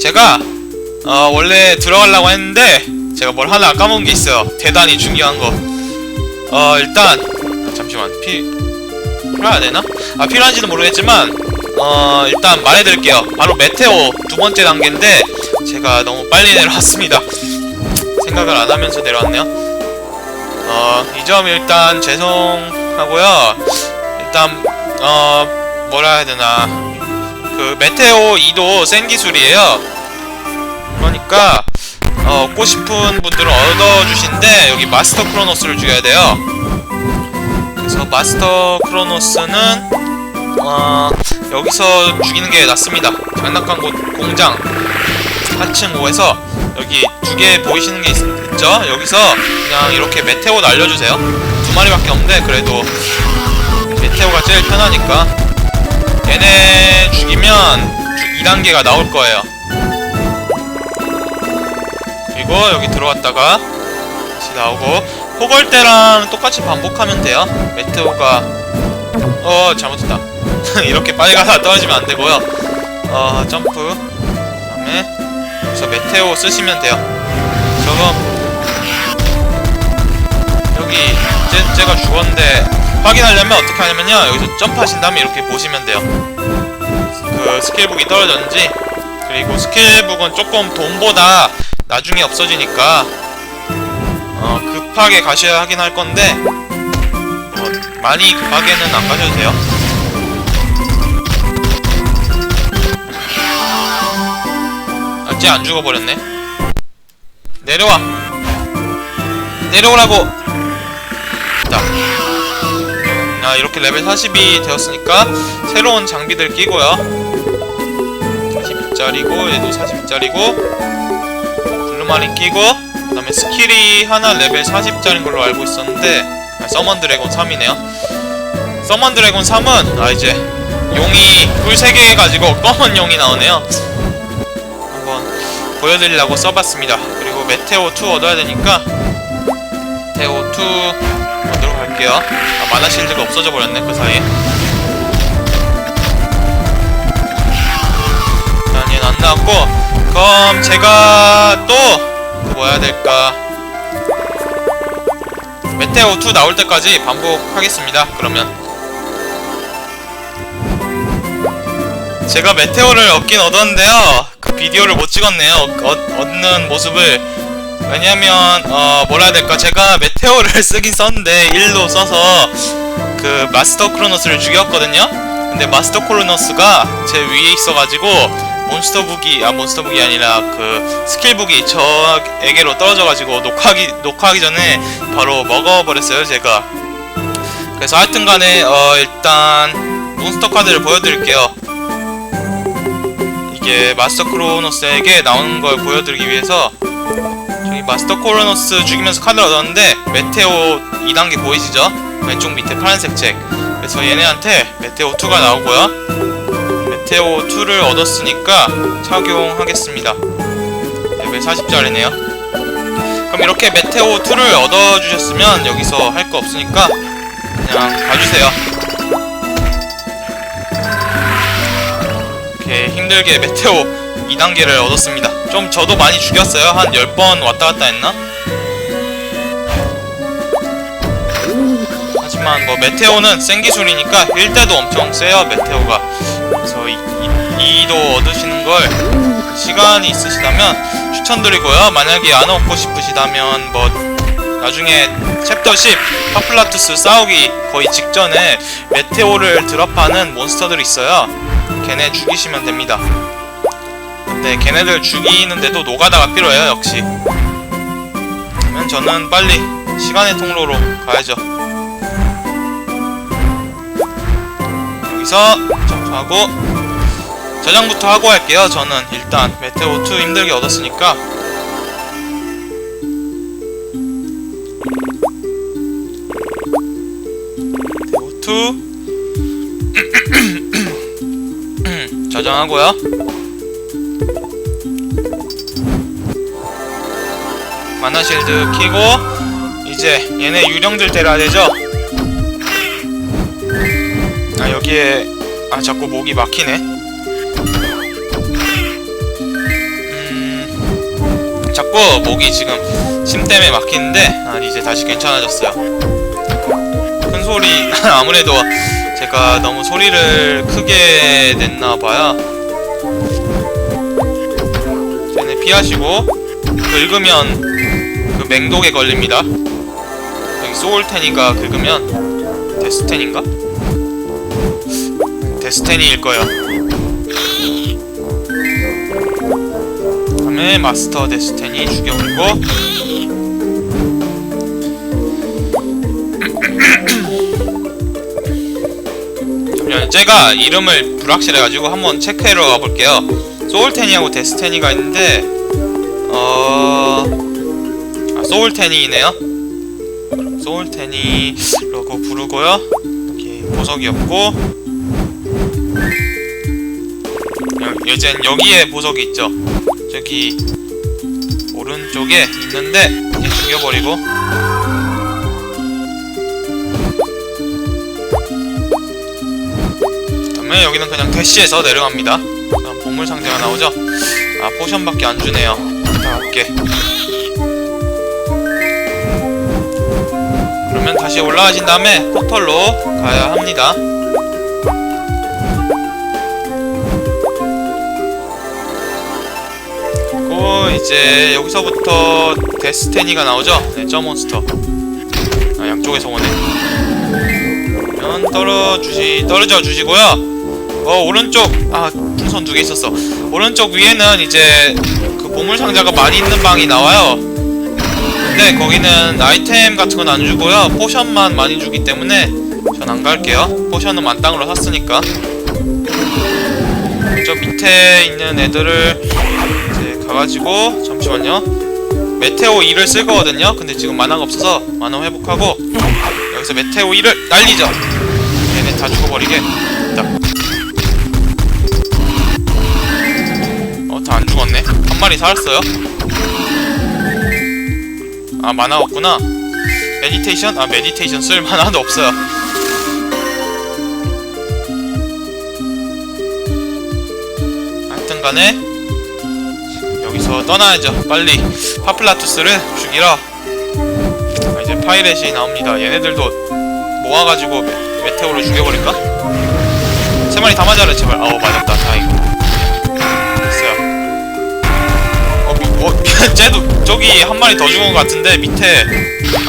제가 어, 원래 들어가려고 했는데 제가 뭘 하나 까먹은 게 있어요. 대단히 중요한 거. 어 일단 아, 잠시만 피 필요해야 되나? 아 필요한지는 모르겠지만 어 일단 말해드릴게요. 바로 메테오 두 번째 단계인데 제가 너무 빨리 내려왔습니다. 생각을 안 하면서 내려왔네요. 어 이 점 일단 죄송하고요. 일단 어 뭐라 해야 되나 그 메테오 2도 센 기술이에요. 그러니까 어, 얻고 싶은 분들은 얻어주신데 여기 마스터 크로노스를 죽여야 돼요. 그래서 마스터 크로노스는 어, 여기서 죽이는 게 낫습니다. 장난감 곳 공장 4층 5에서 여기 두 개 보이시는 게 있, 있죠? 여기서 그냥 이렇게 메테오 날려주세요. 두 마리밖에 없는데 그래도 메테오가 제일 편하니까 얘네 죽이면 2단계가 나올 거예요. 그리고 여기 들어왔다가 다시 나오고 호걸 때랑 똑같이 반복하면 돼요. 메테오가 어 잘못했다. 이렇게 빨리 가다 떨어지면 안 되고요. 어 점프 그다음에 여기서 메테오 쓰시면 돼요. 저거 여기 제, 제가 죽었는데 확인하려면 어떻게 하냐면요 여기서 점프하신 다음에 이렇게 보시면 돼요. 그 스킬북이 떨어졌는지 그리고 스킬북은 조금 돈보다 나중에 없어지니까 어, 급하게 가셔야 하긴 할 건데 어, 많이 급하게는 안 가셔도 돼요. 아직 안 죽어버렸네. 내려와. 내려오라고. 자. 아 이렇게 레벨 40이 되었으니까 새로운 장비들 끼고요. 40짜리고 얘도 40짜리고 블루마린 끼고 그 다음에 스킬이 하나 레벨 40짜리인 걸로 알고 있었는데 아, 서먼 드래곤 3이네요. 서먼 드래곤 3은 아 이제 용이 뿔 3개 가지고 검은 용이 나오네요. 한번 보여드리려고 써봤습니다. 그리고 메테오 2 얻어야 되니까 메테오 2 얻으러 갈게요. 아, 마나 실드가 없어져 버렸네 그 사이에. 일단 얘는 안 나왔고 그럼 제가 또 뭐 해야 될까? 메테오 2 나올 때까지 반복하겠습니다 그러면. 제가 메테오를 얻긴 얻었는데요. 그 비디오를 못 찍었네요. 얻, 얻는 모습을 왜냐면 어 뭐라 해야 될까? 제가 메테오를 쓰긴 썼는데 1로 써서 그 마스터 크로노스를 죽였거든요? 근데 마스터 크로노스가 제 위에 있어가지고 몬스터 북이 아 몬스터 북이 아니라 그 스킬 북이 저에게로 떨어져가지고 녹화하기 녹화하기 전에 바로 먹어버렸어요 제가. 그래서 하여튼간에 어 일단 몬스터 카드를 보여드릴게요. 이게 마스터 크로노스에게 나오는 걸 보여드리기 위해서 마스터 크로노스 죽이면서 카드를 얻었는데 메테오 2단계 보이시죠? 왼쪽 밑에 파란색 책 그래서 얘네한테 메테오 2가 나오고요 메테오 2를 얻었으니까 착용하겠습니다. 레벨 40짜리네요. 그럼 이렇게 메테오 2를 얻어주셨으면 여기서 할 거 없으니까 그냥 가주세요. 이렇게 힘들게 메테오 2단계를 얻었습니다. 좀 저도 많이 죽였어요. 한 10번 왔다 갔다 했나? 하지만 뭐 메테오는 센 기술이니까 1대도 엄청 세요 메테오가 그래서 이, 이, 이도 얻으시는 걸 시간이 있으시다면 추천드리고요 만약에 안 얻고 싶으시다면 뭐 나중에 챕터 10 파플라투스 싸우기 거의 직전에 메테오를 드랍하는 몬스터들이 있어요 걔네 죽이시면 됩니다 근데 걔네들 죽이는데도 노가다가 필요해요 역시. 그러면 저는 빨리 시간의 통로로 가야죠. 여기서 점프하고 저장부터 하고 할게요 저는. 일단 메테오 2 힘들게 얻었으니까. 메테오 2 저장하고요 만화실드 키고 이제 얘네 유령들 때려야 되죠? 아 여기에 아 자꾸 목이 막히네. 음, 자꾸 목이 지금 침 때문에 막히는데 아 이제 다시 괜찮아졌어요. 큰 소리 아무래도 제가 너무 소리를 크게 냈나봐요. 얘네 피하시고 긁으면 맹독에 걸립니다. 여기 소울테니가 긁으면 데스테니인가? 데스테니일 거예요. 다음에 마스터 데스테니 잠시만요. 제가 이름을 불확실해가지고 한번 체크해러 가볼게요. 소울테니하고 데스테니가 있는데 어... 아, 소울테니이네요. 소울테니라고 부르고요. 여기 보석이 없고 여, 여젠 여기에 보석이 있죠. 저기 오른쪽에 있는데 얘 죽여버리고 그다음에 여기는 그냥 대시에서 내려갑니다. 보물 상자가 나오죠. 아 포션밖에 안 주네요. 다 갈게. 그러면 다시 올라가신 다음에 포털로 가야 합니다. 그리고 이제 여기서부터 데스테니가 나오죠? 네, 저 몬스터. 아, 양쪽에서 오네. 그러면 떨어주시, 떨어져 주시고요. 어, 오른쪽, 아, 풍선 두 개 있었어. 오른쪽 위에는 이제 그 보물 상자가 많이 있는 방이 나와요. 근데 거기는 아이템 같은 건 안 주고요. 포션만 많이 주기 때문에 전 안 갈게요. 포션은 만땅으로 샀으니까. 저 밑에 있는 애들을 이제 가가지고 잠시만요. 메테오 2를 쓸 거거든요. 근데 지금 만화가 없어서 만화 회복하고 여기서 메테오 2를 날리죠. 얘네 다 죽어버리게. 딱. 어, 다 안 죽었네. 한 마리 살았어요. 아, 만화 없구나. 메디테이션? 아, 메디테이션 쓸 만화도 없어요. 하여튼 간에 여기서 떠나야죠. 빨리 파플라투스를 죽이러. 아, 이제 파이렛이 나옵니다. 얘네들도 모아가지고 메, 메테오를 죽여버릴까? 세 마리 다 맞아라 제발. 아우 맞았다. 다행이고. 됐어요. 어, 미, 어, 미, 쟤도 저기 한 마리 더 죽은 것 같은데 밑에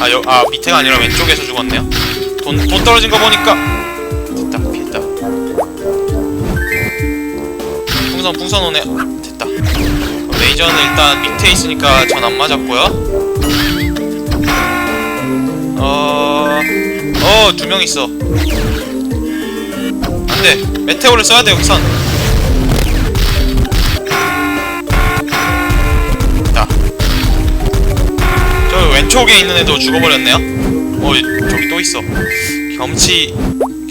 아, 여, 아 밑에가 아니라 왼쪽에서 죽었네요. 돈, 돈 떨어진 거 보니까 됐다 피했다. 풍선 풍선 오네. 됐다. 레이저는 일단 밑에 있으니까 전 안 맞았고요. 어, 어, 두 명 있어. 안 돼. 메테오를 써야 돼, 여기선. 저 왼쪽에 있는 애도 죽어버렸네요. 어, 저기 또 있어. 겸치,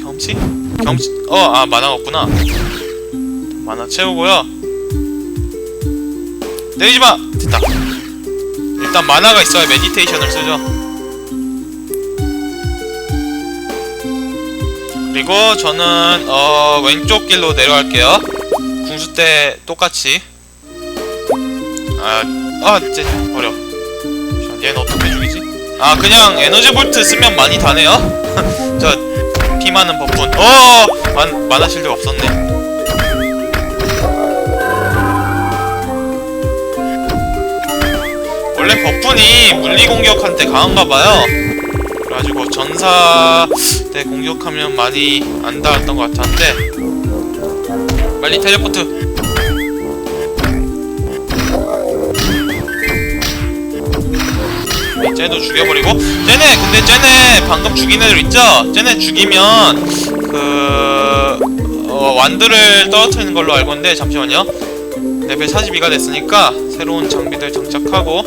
겸치? 겸치, 어, 아, 만화가 없구나. 만화 채우고요. 내리지 마! 됐다. 일단 만화가 있어야 메디테이션을 쓰죠. 그리고 저는 어 왼쪽 길로 내려갈게요. 궁수 때 똑같이. 아, 아, 이제 버려. 자, 얘는 어떻게 죽이지? 아, 그냥 에너지 볼트 쓰면 많이 다네요. 저피 많은 버프는. 어, 만 만화 실드가 없었네. 원래 버프니 물리 공격한테 강한가봐요. 그래가지고 전사 때 공격하면 많이 안 닿았던 것 같았는데 빨리 텔레포트. 쟤도 죽여버리고 쟤네 근데 쟤네 방금 죽인 애들 있죠? 쟤네 죽이면 그 어, 완드를 떨어뜨리는 걸로 알고 있는데 잠시만요. 레벨 42가 됐으니까 새로운 장비들 장착하고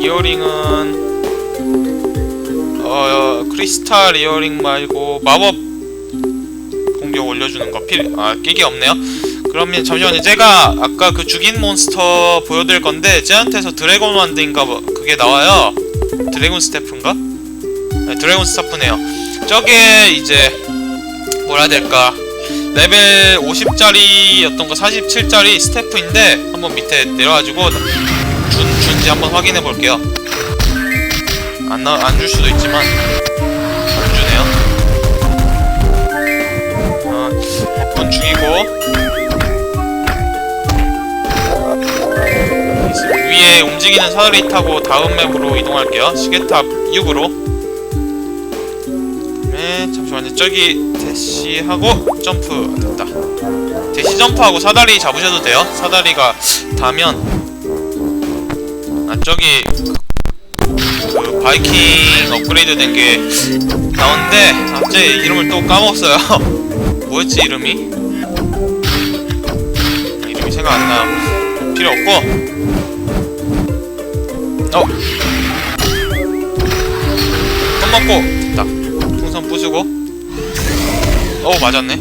이어링은 어 크리스탈 이어링 말고 마법 공격 올려주는 거 필, 아 끼기 없네요. 그러면 잠시만요. 제가 아까 그 죽인 몬스터 보여드릴 건데 쟤한테서 드래곤 완드인가 뭐 그게 나와요. 드래곤 스태프인가? 네, 드래곤 스타프네요. 저게 이제 뭐라 해야 될까? 레벨 50짜리였던 거 47짜리 스태프인데 한번 밑에 내려가지고 준, 준지 한번 확인해 볼게요. 안, 안줄 수도 있지만 위에 움직이는 사다리 타고 다음 맵으로 이동할게요. 시계탑 6으로. 네, 잠시만요. 저기 대시하고 점프 됐다. 대시 점프하고 사다리 잡으셔도 돼요. 사다리가 닿으면 아 저기 그 바이킹 업그레이드 된 게 나오는데 갑자기 이름을 또 까먹었어요. 뭐였지 이름이? 이름이 생각 안 나요. 필요 없고 어. 돈 먹고 됐다. 풍선 부수고. 어 맞았네.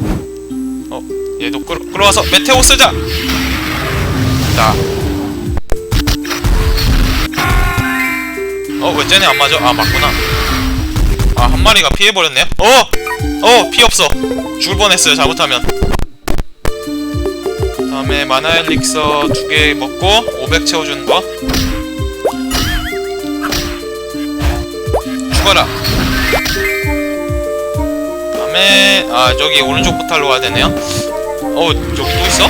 어 얘도 끌어 끌어와서 메테오 쓰자. 자. 어왜 쟤네 안 맞아? 아 맞구나. 아 한 마리가 피해 버렸네요. 어. 어 피 없어. 죽을 뻔했어요 잘못하면. 다음에 마나 엘릭서 두 개 먹고 500 채워주는 거. 죽어라. 다음에 아 저기 오른쪽 포탈로 가야 되네요. 어 저기 또 있어?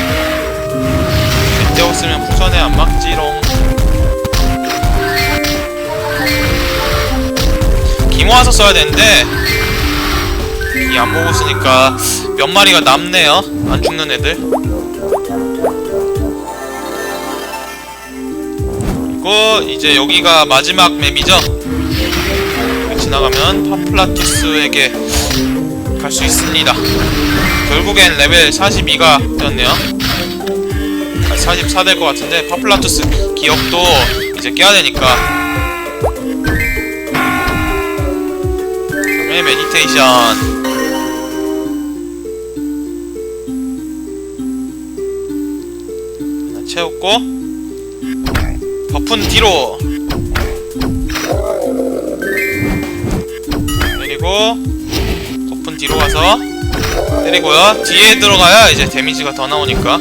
메테오 쓰면 풍선에 안 막지롱. 김호와서 써야 되는데 이 안 보고 쓰니까 몇 마리가 남네요. 안 죽는 애들. 그리고 이제 여기가 마지막 맵이죠. 지나가면 파플라투스에게 갈 수 있습니다. 결국엔 레벨 42가 되었네요. 아, 44 될 것 같은데 파플라투스 기억도 이제 깨야 되니까. 다음에 메디테이션. 채웠고 버픈 뒤로 그리고 버픈 뒤로 가서 때리고요. 뒤에 들어가야 이제 데미지가 더 나오니까.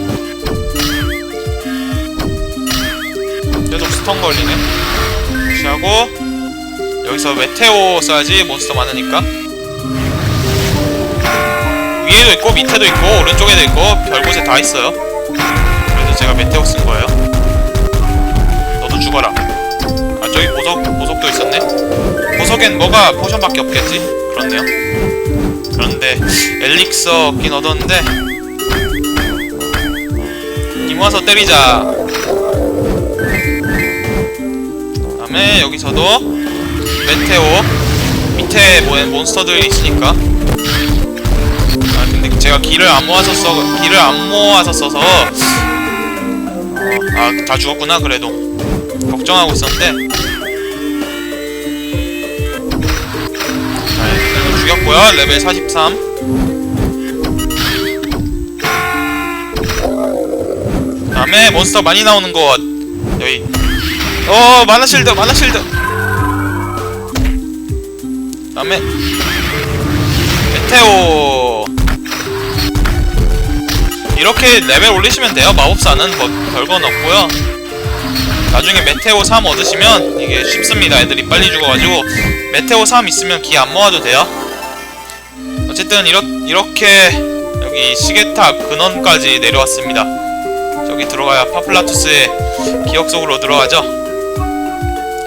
계속 스턴 걸리네. 무시하고 여기서 메테오 써야지 몬스터 많으니까. 위에도 있고 밑에도 있고 오른쪽에도 있고 별곳에 다 있어요. 그래서 제가 메테오 쓴 거예요. 너도 죽어라. 아 저기 보석 보석도 있었네. 보석엔 뭐가 포션밖에 없겠지. 그렇네요. 그런데 엘릭서 얻긴 얻었는데 님 와서 때리자. 그다음에 여기서도 메테오 밑에 뭐 몬스터들이 있으니까. 아 근데 제가 길을 안 모아서 써 길을 안 모아서 써서 아 다 죽었구나 그래도. 걱정하고 있었는데 죽였고요. 레벨 43 다음에 몬스터 많이 나오는 곳 여기. 어 마나 실드 마나 실드. 다음에 메테오. 이렇게 레벨 올리시면 돼요. 마법사는 뭐 별건 없고요. 나중에 메테오 3 얻으시면 이게 쉽습니다. 애들이 빨리 죽어가지고. 메테오 3 있으면 기 안 모아도 돼요. 어쨌든 이렇, 이렇게 여기 시계탑 근원까지 내려왔습니다. 저기 들어가야 파플라투스의 기억 속으로 들어가죠.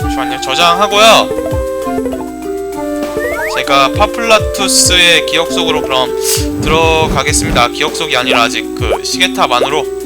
잠시만요. 저장하고요. 제가 파플라투스의 기억 속으로 그럼 들어가겠습니다. 기억 속이 아니라 아직 그 시계탑 안으로